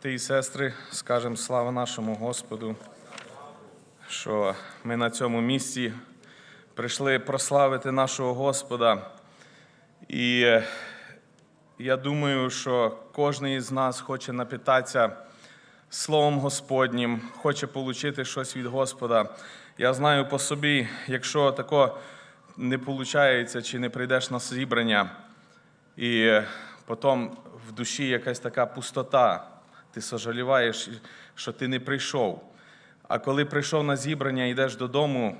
Брати і сестри, скажемо слава нашому Господу, що ми на цьому місці прийшли прославити нашого Господа. І е, я думаю, що кожен із нас хоче напитатися Словом Господнім, хоче отримати щось від Господа. Я знаю по собі, якщо тако не виходить чи не прийдеш на зібрання, і е, потім в душі якась така пустота. Ти сожаліваєш, що ти не прийшов. А коли прийшов на зібрання, йдеш додому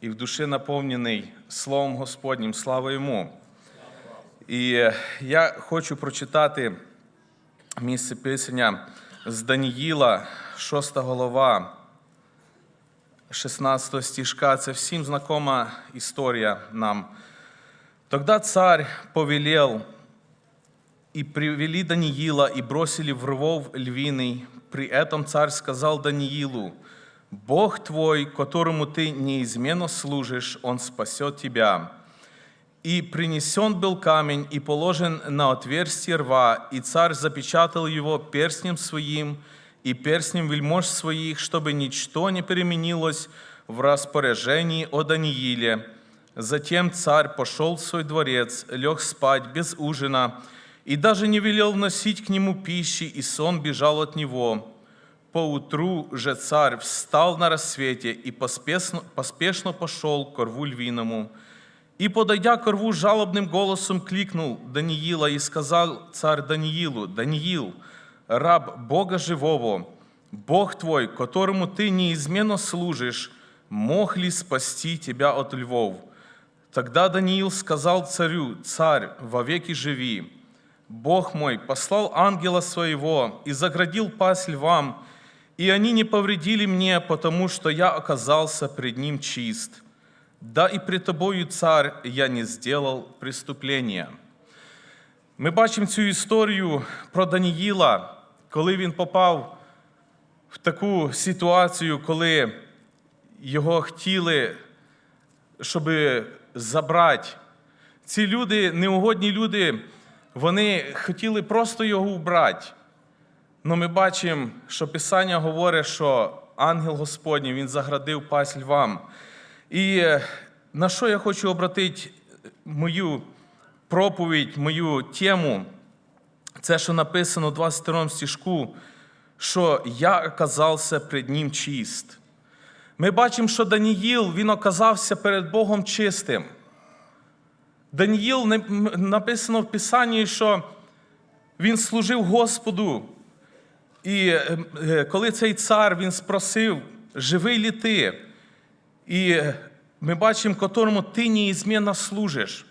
і в душі наповнений Словом Господнім, слава йому. І е, я хочу прочитати місце писання з Даніїла, 6 голова, 16 стишка. Це всім знакома історія нам. Тогда царь повелел, и привели Даниила, и бросили в рвов львиный. При этом царь сказал Даниилу, «Бог твой, которому ты неизменно служишь, он спасет тебя». И принесен был камень, и положен на отверстие рва, и царь запечатал его перстнем своим и перстнем вельмож своих, чтобы ничто не переменилось в распоряжении о Данииле. Затем царь пошел в свой дворец, лег спать без ужина, и даже не велел вносить к нему пищи, и сон бежал от него. Поутру же царь встал на рассвете и поспешно, поспешно пошел к рву львиному. И, подойдя к рву, жалобным голосом кликнул Даниила и сказал царь Даниилу, «Даниил, раб Бога живого, Бог твой, которому ты неизменно служишь, мог ли спасти тебя от львов?» Тогда Даниил сказал царю, «Царь, вовеки живи». Бог мой послал ангела своего и заградил пасть львам, и они не повредили мне, потому что я оказался пред ним чист. Да и пред тобою, царь, я не сделал преступления. Ми бачимо цю історію про Даніїла, коли він попав в таку ситуацію, коли його хотіли, щоб забрати. Ці люди, неугодні люди, вони хотіли просто його вбрати. Але ми бачимо, що Писання говорить, що ангел Господній він заградив пасть львам. І е, на що я хочу обратити мою проповідь, мою тему, це, що написано в 22 стишку, що я оказався пред ним чист. Ми бачимо, що Даніїл він оказався перед Богом чистим. Даніїл написано в Писанні, що він служив Господу. І е, е, коли цей цар він спросив, живий ли ти? І е, ми бачимо, котрому ти неізмінно служиш.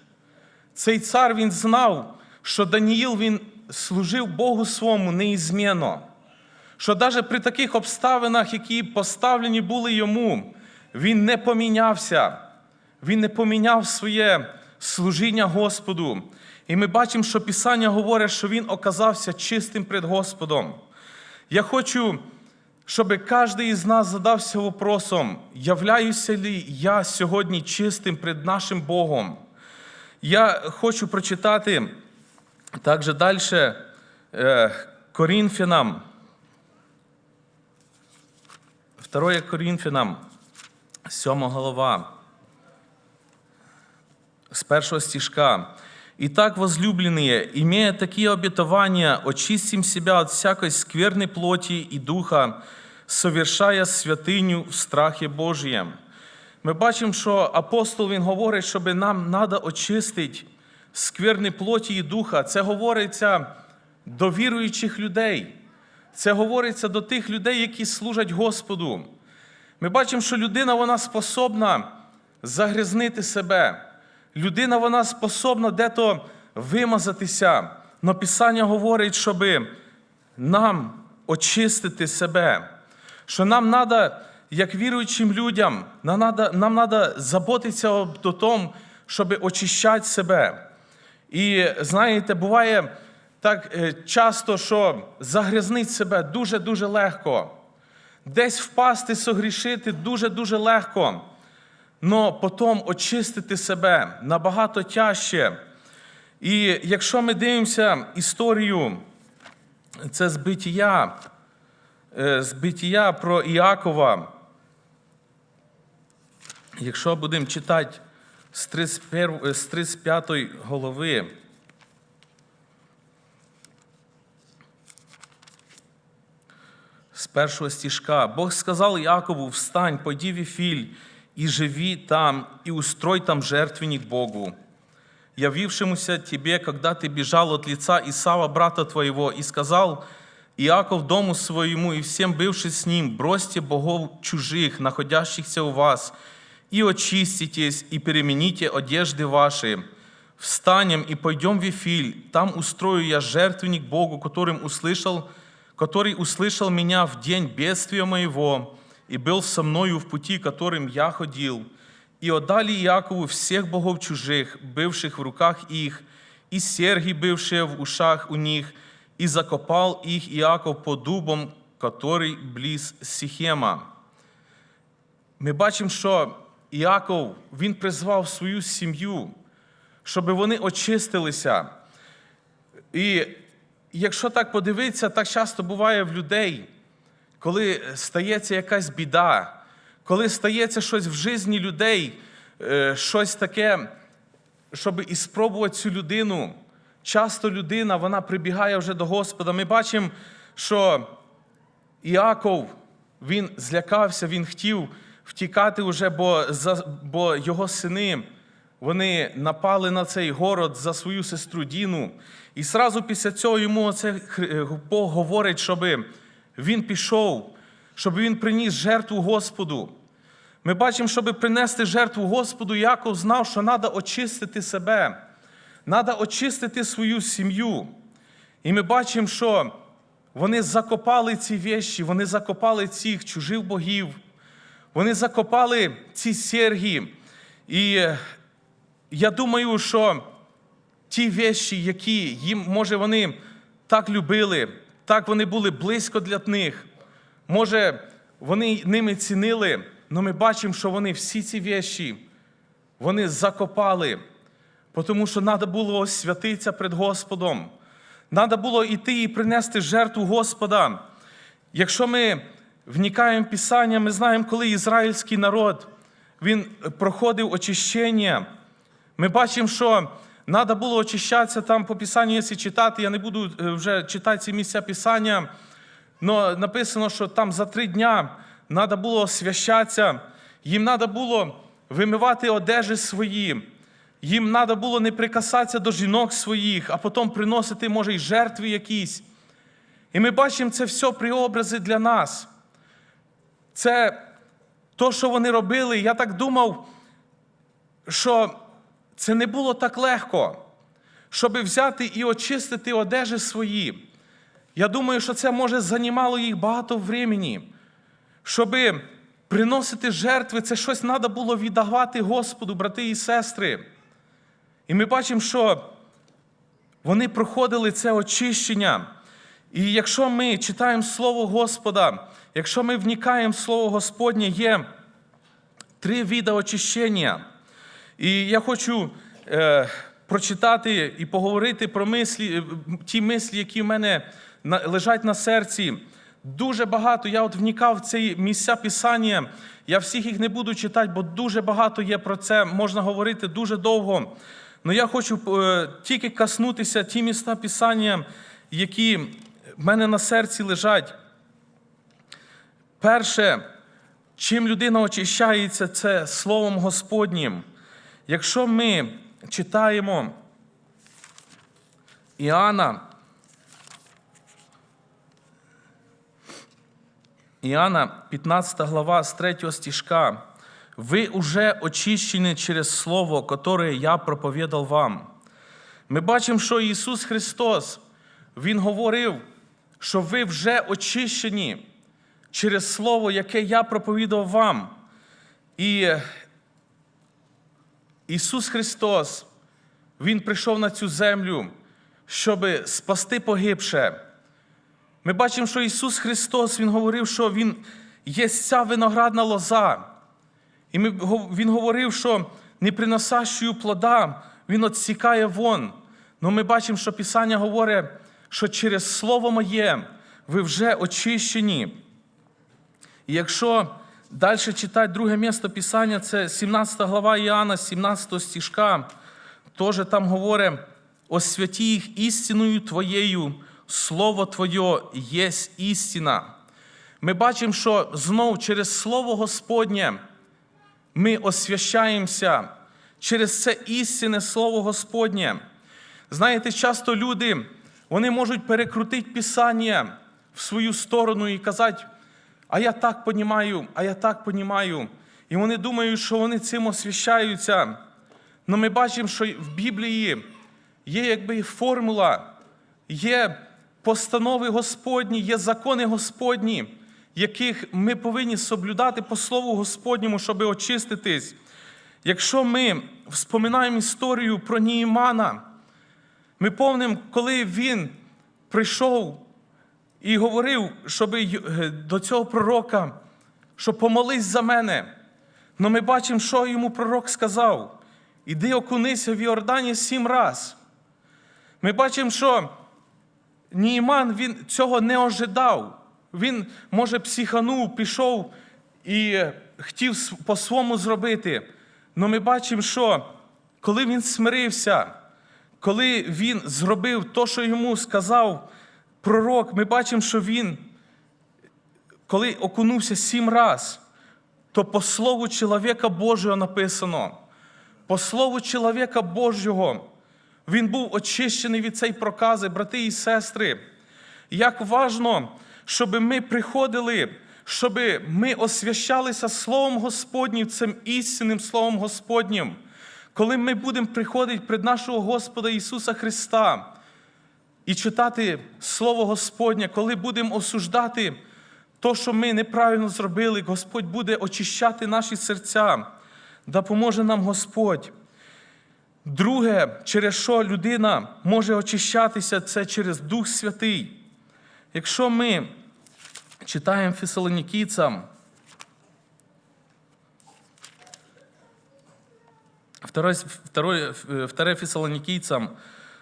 Цей цар він знав, що Даніїл він служив Богу своєму неізмінно. Що навіть при таких обставинах, які поставлені були йому, він не помінявся. Він не поміняв своє служіння Господу. І ми бачимо, що Писання говорить, що він оказався чистим перед Господом. Я хочу, щоб кожен із нас задався вопросом, являюся ли я сьогодні чистим перед нашим Богом? Я хочу прочитати також далі е, Корінфянам, 2 Корінфянам, 7 голова, с первого стишка. «Итак, возлюбленные, имея такие обетования, очистим себя от всякой скверной плоти и духа, совершая святыню в страхе Божьем». Ми бачимо, що апостол він говорить, щоб нам треба очистити скверні плоті і духа. Це говориться до віруючих людей. Це говориться до тих людей, які служать Господу. Ми бачимо, що людина вона способна загрязнити себе. Людина вона способна дето вимазатися. Но Писання говорить, щоб нам очистити себе. Що нам треба, як віруючим людям, нам треба заботитися об тому, щоб очищати себе. І знаєте, буває так е, часто, що загрязнити себе дуже-дуже легко. Десь впасти, согрішити дуже-дуже легко. Но потім очистити себе набагато тяжче. І якщо ми дивимося історію це з битія, е, з битія про Іакова. Якщо будемо читати з 31, е, 35 голови, з першого стишка, Бог сказал Якову, встань, пойди в Вифиль, и живи там, и устрой там жертвенник Богу, явившемуся тебе, когда ты бежал от лица Исава, брата твоего, и сказал Иаков дому своему и всем бывшим с ним, бросьте богов чужих, находящихся у вас, и очиститесь, и перемените одежды ваши. Встанем и пойдем в Вифиль, там устрою я жертвенник Богу, которым услышал, который услышал меня в день бедствия моего, и был со мною в пути, которым я ходил. И отдали Иакову всех богов чужих, бывших в руках их, и серги, бывшие в ушах у них, и закопал их Иаков по дубам, который близ Сихема. Ми бачимо, що Іаков він призвав свою сім'ю, щоб вони очистилися. І якщо так подивитися, так часто буває в людей, коли стається якась біда, коли стається щось в житті людей, е, щось таке, щоб і спробувати цю людину. Часто людина вона прибігає вже до Господа. Ми бачимо, що Іаков він злякався, він хотів втікати вже, бо, бо його сини вони напали на цей город за свою сестру Діну. І сразу після цього йому оце Бог говорить, щоб він пішов, щоб він приніс жертву Господу. Ми бачимо, щоб принести жертву Господу, Яков знав, що треба очистити себе, треба очистити свою сім'ю. І ми бачимо, що вони закопали ці вещі, вони закопали цих чужих богів, вони закопали ці серги. І я думаю, що ті вещі, які їм, може, вони так любили, так вони були близько для них, може, вони ними цінили, але ми бачимо, що вони всі ці вещі вони закопали, тому що треба було освятитися перед Господом. Треба було йти і принести жертву Господа. Якщо ми вникаємо Писання, ми знаємо, коли ізраїльський народ він проходив очищення. Ми бачимо, що треба було очищатися там по Писанню, якщо читати. Я не буду е, вже читати ці місця Писання. але написано, що там за три дня треба було освящатися, їм треба було вимивати одежі свої, їм треба було не прикасатися до жінок своїх, а потім приносити, може, й жертви якісь. І ми бачимо це все преобрази для нас. Це то, що вони робили. Я так думав, що це не було так легко, щоб взяти і очистити одежі свої. Я думаю, що це може займало їх багато времени. Щоб приносити жертви, це щось треба було віддавати Господу, брати і сестри. І ми бачимо, що вони проходили це очищення. І якщо ми читаємо Слово Господа, якщо ми вникаємо в Слово Господнє, є три види очищення. І я хочу е, прочитати і поговорити про мислі, е, ті мислі, які в мене лежать на серці. Дуже багато. Я от вникав в ці місця Писання. Я всіх їх не буду читати, бо дуже багато є про це. Можна говорити дуже довго. Але я хочу е, тільки коснутися ті міста Писання, які в мене на серці лежать. Перше, чим людина очищається, це Словом Господнім. Якщо ми читаємо Іоанна, Іоанна, 15 глава, з 3 стишка, «Ви уже очищені через Слово, которое я проповідав вам». Ми бачимо, що Ісус Христос, Він говорив, що ви вже очищені через Слово, яке я проповідав вам. І Ісус Христос, Він прийшов на цю землю, щоб спасти погибше. Ми бачимо, що Ісус Христос Він говорив, що Він є ця виноградна лоза. І Він говорив, що не приносящою плода Він отсікає вон. Но ми бачимо, що Писання говорить, що через Слово моє ви вже очищені. І якщо далі читати друге місто Писання, це 17 глава Іоанна, 17 стишка, теж там говорить, освяти їх істиною Твоєю, Слово Твоє є істина. Ми бачимо, що знов через Слово Господнє ми освящаємося через це істинне Слово Господнє. Знаєте, часто люди вони можуть перекрутити Писання в свою сторону і казати, а я так понімаю, а я так понімаю. І вони думають, що вони цим освящаються. Але ми бачимо, що в Біблії є якби формула, є постанови Господні, є закони Господні, яких ми повинні соблюдати по Слову Господньому, щоб очиститись. Якщо ми вспоминаємо історію про Ніїмана, ми помнимо, коли він прийшов і говорив, щоб до цього пророка, що помолись за мене. Но ми бачимо, що йому пророк сказав. Іди окунися в Йордані сім раз. Ми бачимо, що Німан він цього не ожидав. Він, може, психанув, пішов і хотів по-своєму зробити. Але ми бачимо, що коли він смирився, коли він зробив те, що йому сказав пророк, ми бачимо, що він, коли окунувся сім раз, то по слову чоловіка Божого написано, по слову чоловіка Божого, він був очищений від цієї прокази, брати і сестри. Як важно, щоб ми приходили, щоб ми освящалися Словом Господнім, цим істинним Словом Господнім. Коли ми будемо приходити пред нашого Господа Ісуса Христа і читати Слово Господнє, коли будемо осуждати то, що ми неправильно зробили, Господь буде очищати наші серця, допоможе нам Господь. Друге, через що людина може очищатися, це через Дух Святий. Якщо ми читаємо Фесалонікійцям, Второе, второе, второе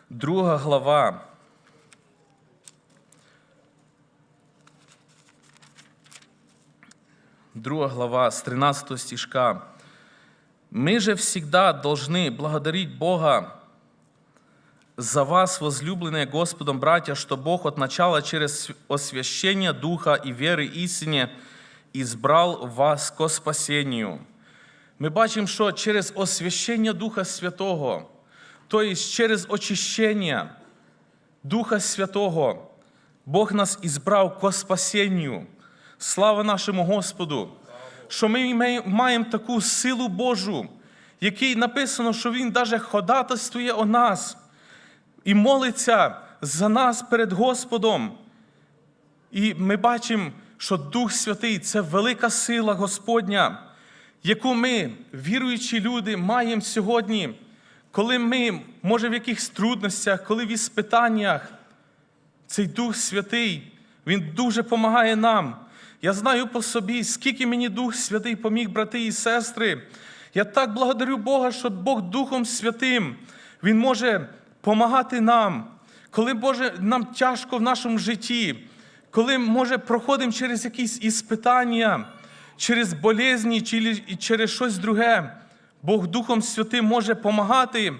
друга глава. Друга глава с 13 стишка. «Мы же всегда должны благодарить Бога за вас, возлюбленные Господом братья, что Бог от начала через освящение Духа и веры истине избрал вас ко спасению». Ми бачимо, що через освящення Духа Святого, тобто через очищення Духа Святого, Бог нас ізбрав ко спасенню. Слава нашому Господу! Що ми маємо таку силу Божу, який написано, що Він навіть ходатайствує о нас і молиться за нас перед Господом. І ми бачимо, що Дух Святий це велика сила Господня яку ми, віруючі люди, маємо сьогодні, коли ми, може, в якихось трудностях, коли в іспитаннях, цей Дух Святий, Він дуже допомагає нам. Я знаю по собі, скільки мені Дух Святий поміг, брати і сестри. Я так благодарю Бога, що Бог Духом Святим, Він може допомагати нам, коли Боже, нам тяжко в нашому житті, коли, може, проходимо через якісь іспитання через болезні чи через щось друге. Бог Духом Святим може допомагати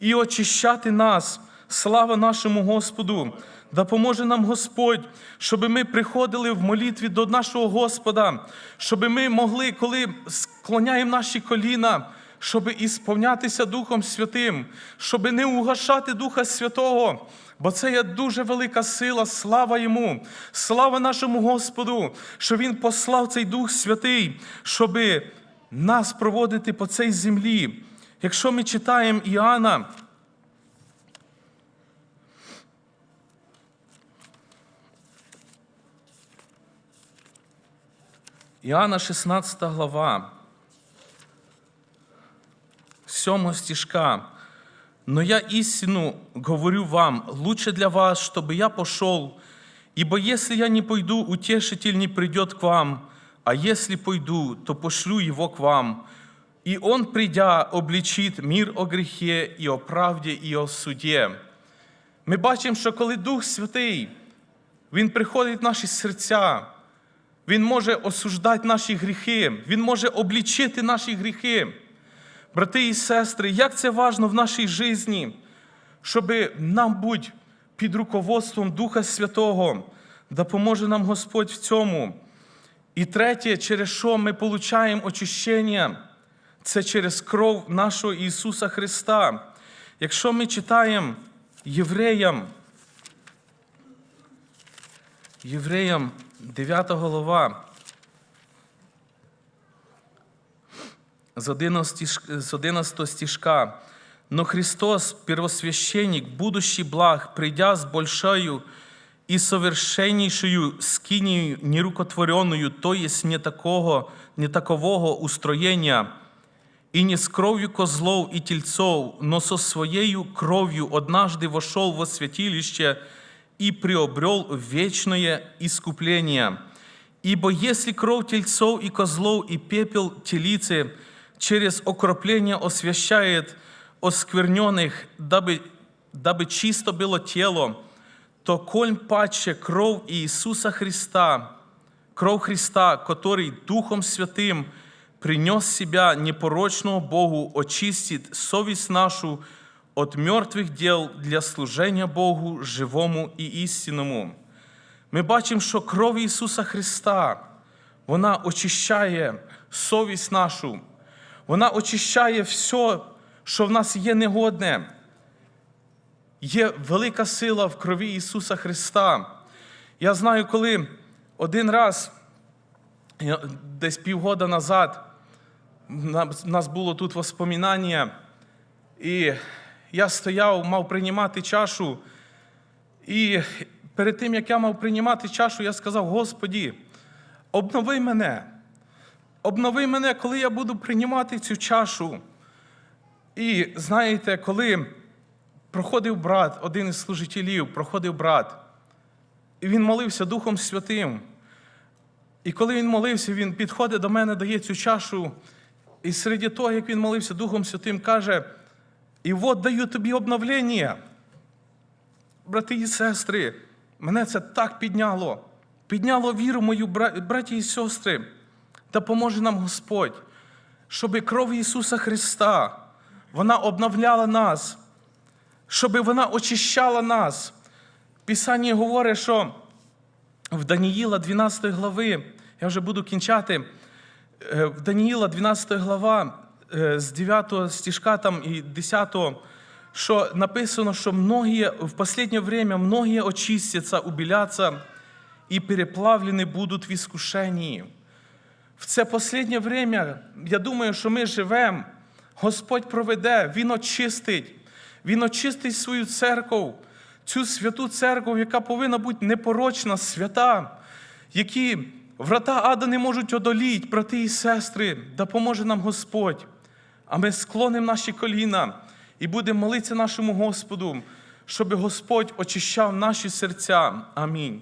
і очищати нас. Слава нашому Господу! Допоможе нам Господь, щоб ми приходили в молитві до нашого Господа, щоб ми могли, коли склоняємо наші коліна, щоб ісповнятися Духом Святим, щоб не угашати Духа Святого. Бо це є дуже велика сила, слава йому, слава нашому Господу, що Він послав цей Дух Святий, щоб нас проводити по цій землі. Якщо ми читаємо Іоанна, Іоанна 16 глава, 7 стишка. Но я истину говорю вам, лучше для вас, чтобы я пошел, ибо если я не пойду, утешитель не придет к вам, а если пойду, то пошлю его к вам. И он, придя, обличит мир о грехе и о правде и о суде. Ми бачимо, що коли Дух Святий, Він приходить в наші серця, Він може осуждати наші гріхи, Він може облічити наші гріхи. Брати і сестри, як це важно в нашій житті, щоб нам бути під руководством Духа Святого, допоможе нам Господь в цьому. І третє, через що ми получаємо очищення, це через кров нашого Ісуса Христа. Якщо ми читаємо Євреям, Євреям 9 глава, з 11, ш- з 11 стишка. Но Христос, первосвященник, будущий благ, придя с большою и совершеннейшую скинию нерукотворенную, то есть не такого, не такового устроения, и не с кровью козлов и тельцов, но со своею кровью однажды вошел во святилище и приобрел вечное искупление. Ибо если кровь тельцов и козлов и пепел телицы через окропление освящает оскверненных, дабы, дабы чисто было тело, то коль паче кровь Иисуса Христа, кровь Христа, который Духом Святым принес себя непорочного Богу, очистит совесть нашу от мертвых дел для служения Богу живому і істинному. Ми бачимо, що кров Ісуса Христа, вона очищає совість нашу, вона очищає все, що в нас є негодне. Є велика сила в крові Ісуса Христа. Я знаю, коли один раз, десь півгода назад, на- в нас було тут воспоминання, і я стояв, мав приймати чашу. І перед тим, як я мав приймати чашу, я сказав: Господі, обнови мене. Обнови мене, коли я буду приймати цю чашу. І знаєте, коли проходив брат, один із служителів, проходив брат, і він молився Духом Святим. І коли він молився, він підходить до мене, дає цю чашу, і серед того, як він молився Духом Святим, каже: І от даю тобі обновлення. Брати і сестри, мене це так підняло. Підняло віру мою, браті і сестри. Допоможе нам Господь, щоб кров Ісуса Христа вона обновляла нас, щоб вона очищала нас. Писання говорить, що в Даніїла 12 глави, я вже буду кінчати, е, в Даніїла 12 глава з 9 стишка там і 10, що написано, що многие, в последнее время многие очистятся, убелятся и переплавлены будуть в іскушенні. В це останнє время, я думаю, що ми живемо, Господь проведе, Він очистить, Він очистить свою церкву, цю святу церкву, яка повинна бути непорочна, свята, які врата ада не можуть одоліти, брати і сестри, допоможе нам Господь. А ми склонимо наші коліна і будемо молитися нашому Господу, щоб Господь очищав наші серця. Амінь.